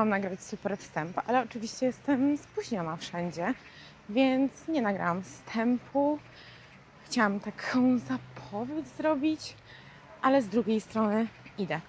chciałam nagrać super wstęp, ale oczywiście jestem spóźniona wszędzie, więc nie nagrałam wstępu. Chciałam taką zapowiedź zrobić, ale z drugiej strony idę.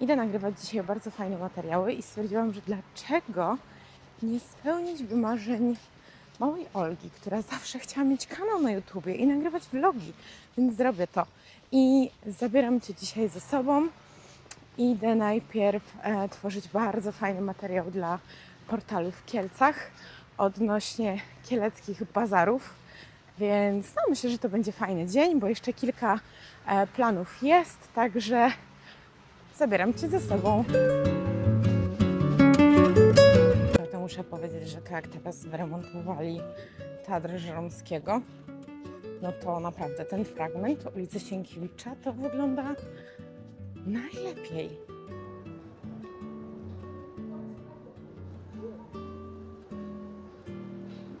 Idę nagrywać dzisiaj bardzo fajne materiały i stwierdziłam, że dlaczego nie spełnić by marzeń małej Olgi, która zawsze chciała mieć kanał na YouTubie i nagrywać vlogi, więc zrobię to. I zabieram Cię dzisiaj ze sobą. Idę najpierw e, tworzyć bardzo fajny materiał dla portalu w Kielcach odnośnie kieleckich bazarów. Więc no, myślę, że to będzie fajny dzień, bo jeszcze kilka e, planów jest, także zabieram Cię ze sobą. To muszę powiedzieć, że to jak teraz wyremontowali Teatr Żeromskiego, no to naprawdę ten fragment ulicy Sienkiewicza to wygląda najlepiej.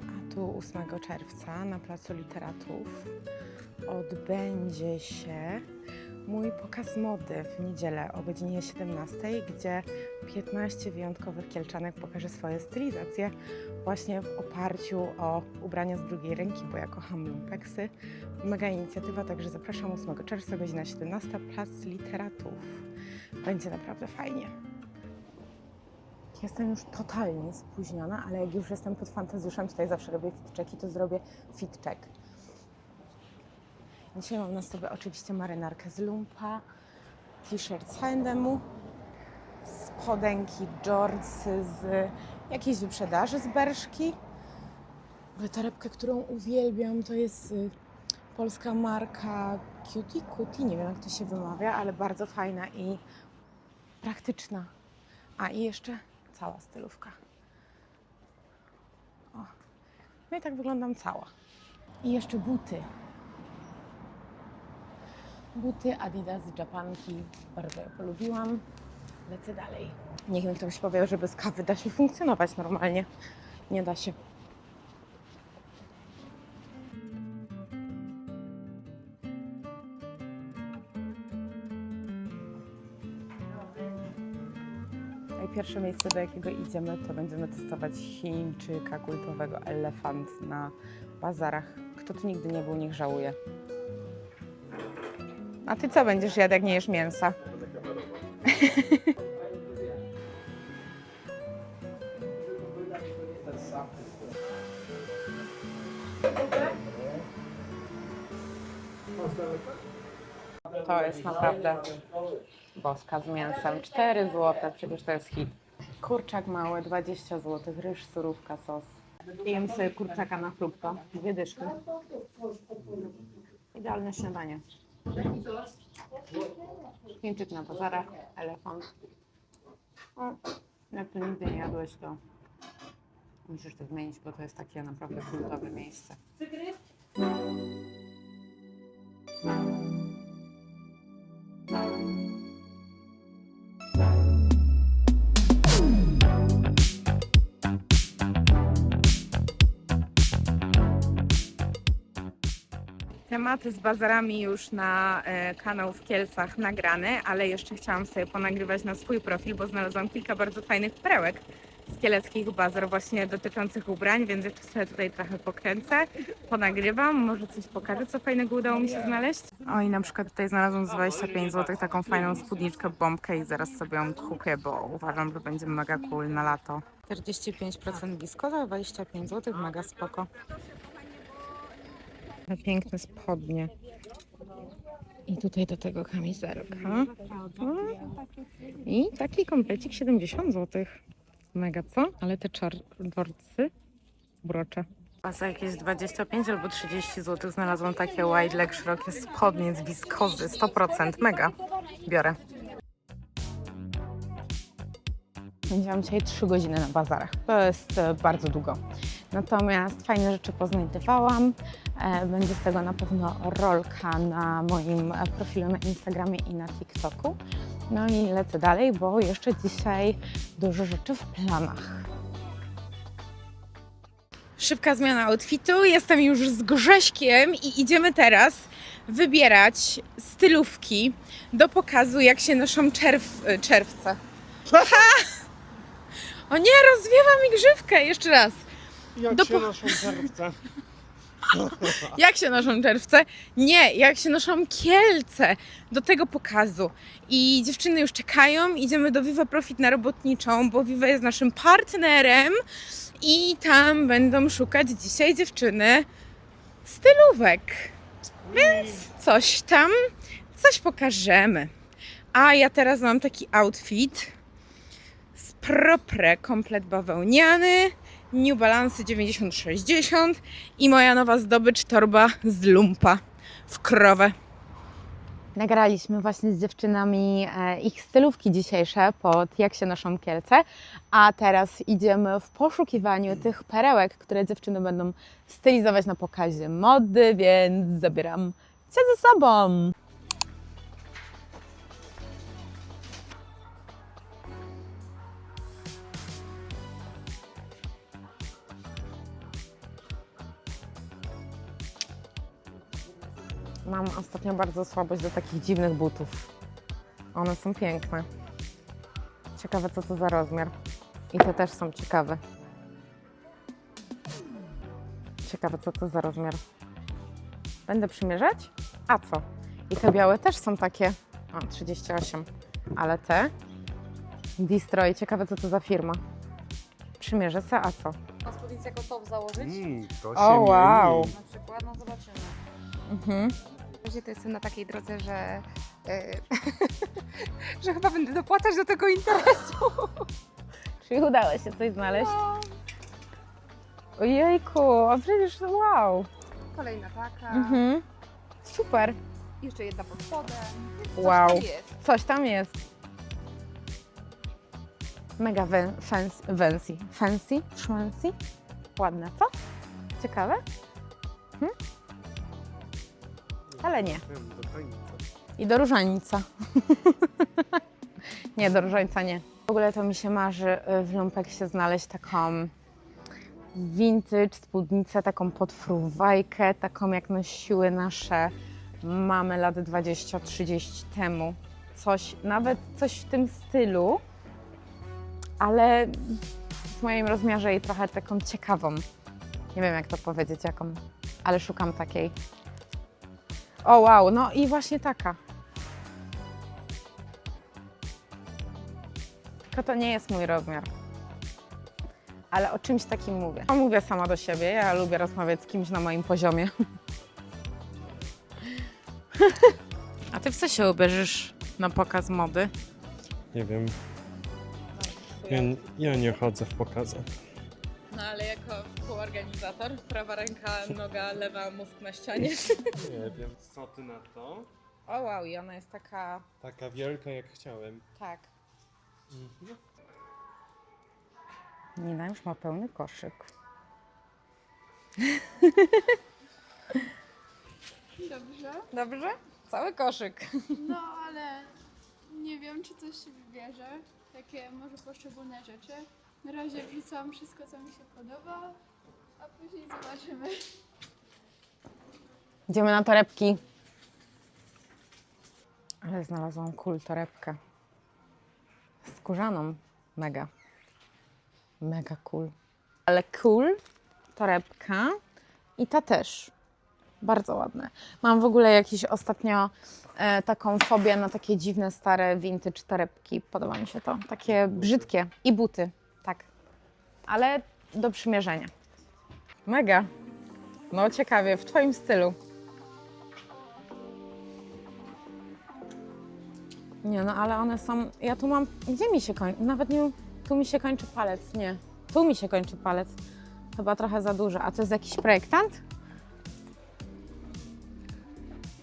A tu 8 czerwca na Placu Literatów odbędzie się mój pokaz mody w niedzielę o godzinie 17, gdzie 15 wyjątkowych kielczanek pokaże swoje stylizacje właśnie w oparciu o ubrania z drugiej ręki, bo ja kocham lumpeksy. Mega inicjatywa, także zapraszam 8 czerwca, godzina 17, Plac Literatów. Będzie naprawdę fajnie. Jestem już totalnie spóźniona, ale jak już jestem pod fantazjuszem, tutaj zawsze robię fit checki, to zrobię fit check. Dzisiaj mam na sobie oczywiście marynarkę z lumpa, t-shirt z H&M-u, spodenki, jortsy z jakiejś wyprzedaży z Berszki. Torebkę, którą uwielbiam, to jest y, polska marka Cutie Cutie, nie wiem jak to się wymawia, ale bardzo fajna i praktyczna. A i jeszcze cała stylówka. O. No i tak wyglądam cała. I jeszcze buty. Buty Adidas Japanki. Bardzo je polubiłam. Lecę dalej. Niech mi ktoś powie, że bez kawy da się funkcjonować normalnie. Nie da się. Pierwsze miejsce, do jakiego idziemy, to będziemy testować Chińczyka kultowego elefant na bazarach. Kto tu nigdy nie był, niech żałuje. A ty co będziesz jadł, jak nie jesz mięsa? To jest naprawdę boska z mięsem. 4 zł, przecież to jest hit. Kurczak mały, 20 zł, ryż, surówka, sos. Jem sobie kurczaka na chlubka, dwie dyszki. Idealne śniadanie. Chińczyk na bazarach, elefant. O, jak tu nigdy nie jadłeś, to musisz to zmienić, bo to jest takie naprawdę kultowe miejsce. Tematy z bazarami już na e, kanał w Kielcach nagrane, ale jeszcze chciałam sobie ponagrywać na swój profil, bo znalazłam kilka bardzo fajnych perełek kieleckich bazar właśnie dotyczących ubrań, więc jeszcze sobie tutaj trochę pokręcę, ponagrywam, może coś pokażę, co fajnego udało mi się znaleźć. O i na przykład tutaj znalazłam za 25 zł taką fajną spódniczkę, bombkę i zaraz sobie ją kupię, bo uważam, że będzie mega cool na lato. 45% wiskoza, 25 zł, mega spoko. Te piękne spodnie. I tutaj do tego kamizelka. O. I taki komplecik 70 zł. Mega co? Ale te czarnorcy brocze. A za jakieś 25 albo 30 zł znalazłam takie wide leg szerokie spodnie z wiskozy. 100% mega. Biorę. Spędziłam dzisiaj 3 godziny na bazarach. To jest e, bardzo długo. Natomiast fajne rzeczy poznajdywałam. E, Będzie z tego na pewno rolka na moim e, profilu na Instagramie i na TikToku. No i lecę dalej, bo jeszcze dzisiaj dużo rzeczy w planach. Szybka zmiana outfitu. Jestem już z Grześkiem i idziemy teraz wybierać stylówki do pokazu, jak się noszą czerw, czerwce. O nie, rozwiewa mi grzywkę! Jeszcze raz. Jak Do się po- noszą czerwce? Jak się noszą czerwce? Nie, jak się noszą kielce do tego pokazu. I dziewczyny już czekają, idziemy do Viva Profit na robotniczą, bo Viva jest naszym partnerem i tam będą szukać dzisiaj dziewczyny stylówek. Więc coś tam, coś pokażemy. A ja teraz mam taki outfit z propre, komplet bawełniany, New Balance 9060 i moja nowa zdobycz torba z lumpa w krowę. Nagraliśmy właśnie z dziewczynami e, ich stylówki dzisiejsze pod jak się noszą kielce, a teraz idziemy w poszukiwaniu tych perełek, które dziewczyny będą stylizować na pokazie mody, więc zabieram cię ze sobą. Mam ostatnio bardzo słabość do takich dziwnych butów. One są piękne. Ciekawe, co to za rozmiar. I te też są ciekawe. Ciekawe, co to za rozmiar. Będę przymierzać? A co? I te białe też są takie. O, 38. Ale te? Destroy. Ciekawe, co to za firma. Przymierzę se, a co? A spódnicę jako top założyć? Mm, to się O, wow. mieni. Na przykład, no zobaczymy. Mhm. Razie to jestem na takiej drodze, że, yy, że chyba będę dopłacać do tego interesu. Czyli udało się coś znaleźć? No, Ojejku, a przecież wow. kolejna taka. Mhm. Super. Jeszcze jedna pod spodem. Coś Wow. tam Jest. Coś tam jest. Mega fancy, fancy, fancy. Ładne, co? Ciekawe? Ale nie. I do różańca. nie, do różańca nie. W ogóle to mi się marzy y, w lumpeksie znaleźć taką vintage spódnicę, taką podfruwajkę, taką jak nosiły nasze mamy lat 20-30 temu. Coś, nawet coś w tym stylu, ale w moim rozmiarze i trochę taką ciekawą. Nie wiem jak to powiedzieć, jaką, ale szukam takiej. O wow, no i właśnie taka. Tylko to nie jest mój rozmiar. Ale o czymś takim mówię. No, mówię sama do siebie, ja lubię rozmawiać z kimś na moim poziomie. A ty w co się ubierzesz na pokaz mody? Nie wiem. Ja, ja nie chodzę w pokazach. Współorganizator, prawa ręka, noga, lewa, mózg na ścianie. Nie wiem, co ty na to? O wow, i ona jest taka, Taka wielka jak chciałem. tak. Mhm. Nina już ma pełny koszyk. Dobrze. Dobrze? Cały koszyk. No ale nie wiem, czy coś się wybierze. Takie może poszczególne rzeczy. Na razie wrzucam wszystko, co mi się podoba, a później zobaczymy. Idziemy na torebki. Ale znalazłam cool torebkę. Skórzaną. Mega. Mega cool. Ale cool torebka. I ta też. Bardzo ładne. Mam w ogóle jakieś ostatnio e, taką fobię na takie dziwne, stare, vintage torebki. Podoba mi się to. Takie brzydkie. I buty. Tak. Ale do przymierzenia. Mega. No ciekawie, w Twoim stylu. Nie, no ale one są. Ja tu mam. Gdzie mi się kończy? Nawet nie. Tu mi się kończy palec. Nie. Tu mi się kończy palec. Chyba trochę za duże. A to jest jakiś projektant?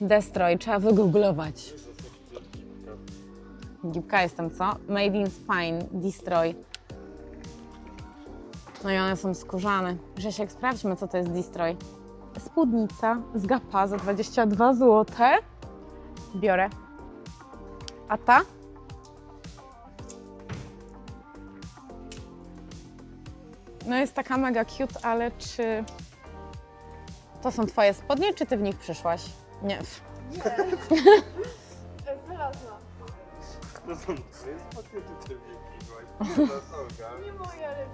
Destroy, trzeba wygooglować. Gipka jestem, co? Made in Spine, Destroy. No i one są skórzane. Grzesiek, sprawdźmy, co to jest Destroy. Spódnica z Gapa za 22 zł. Biorę. A ta? No jest taka mega cute, ale czy to są twoje spodnie, czy ty w nich przyszłaś? Nie. Wylazła. To są twoje spodnie, czy ciebie kupiłaś? To Olga. Nie moje, ale.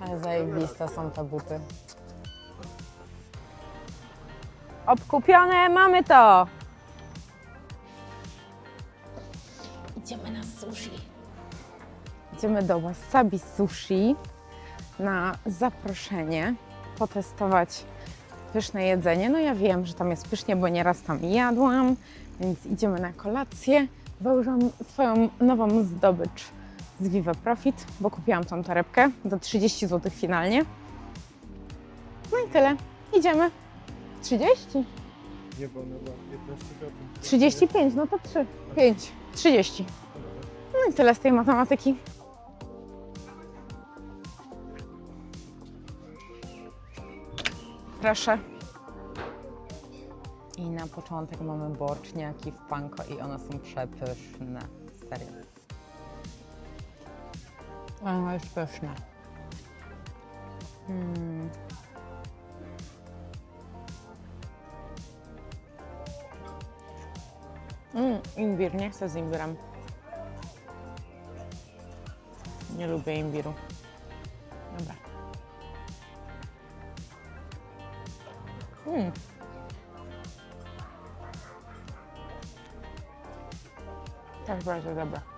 Ale zajebiste są te buty. Obkupione, mamy to! Idziemy na sushi. Idziemy do Wasabi Sushi na zaproszenie, potestować pyszne jedzenie. No ja wiem, że tam jest pysznie, bo nieraz tam jadłam, więc idziemy na kolację. Założyłam swoją nową zdobycz z Viva Profit, bo kupiłam tą torebkę za 30 zł finalnie. No i tyle. Idziemy. 30? Nie, bo ona była 15%. 35, no to 3. 5. 30. No i tyle z tej matematyki. Proszę. I na początek mamy boczniaki w panko i one są przepyszne. Serio. Ono jest pyszne. Mm. Mm, imbir, nie chcę z imbirem. Nie lubię imbiru. Dobra. Mm. Tak bardzo dobra.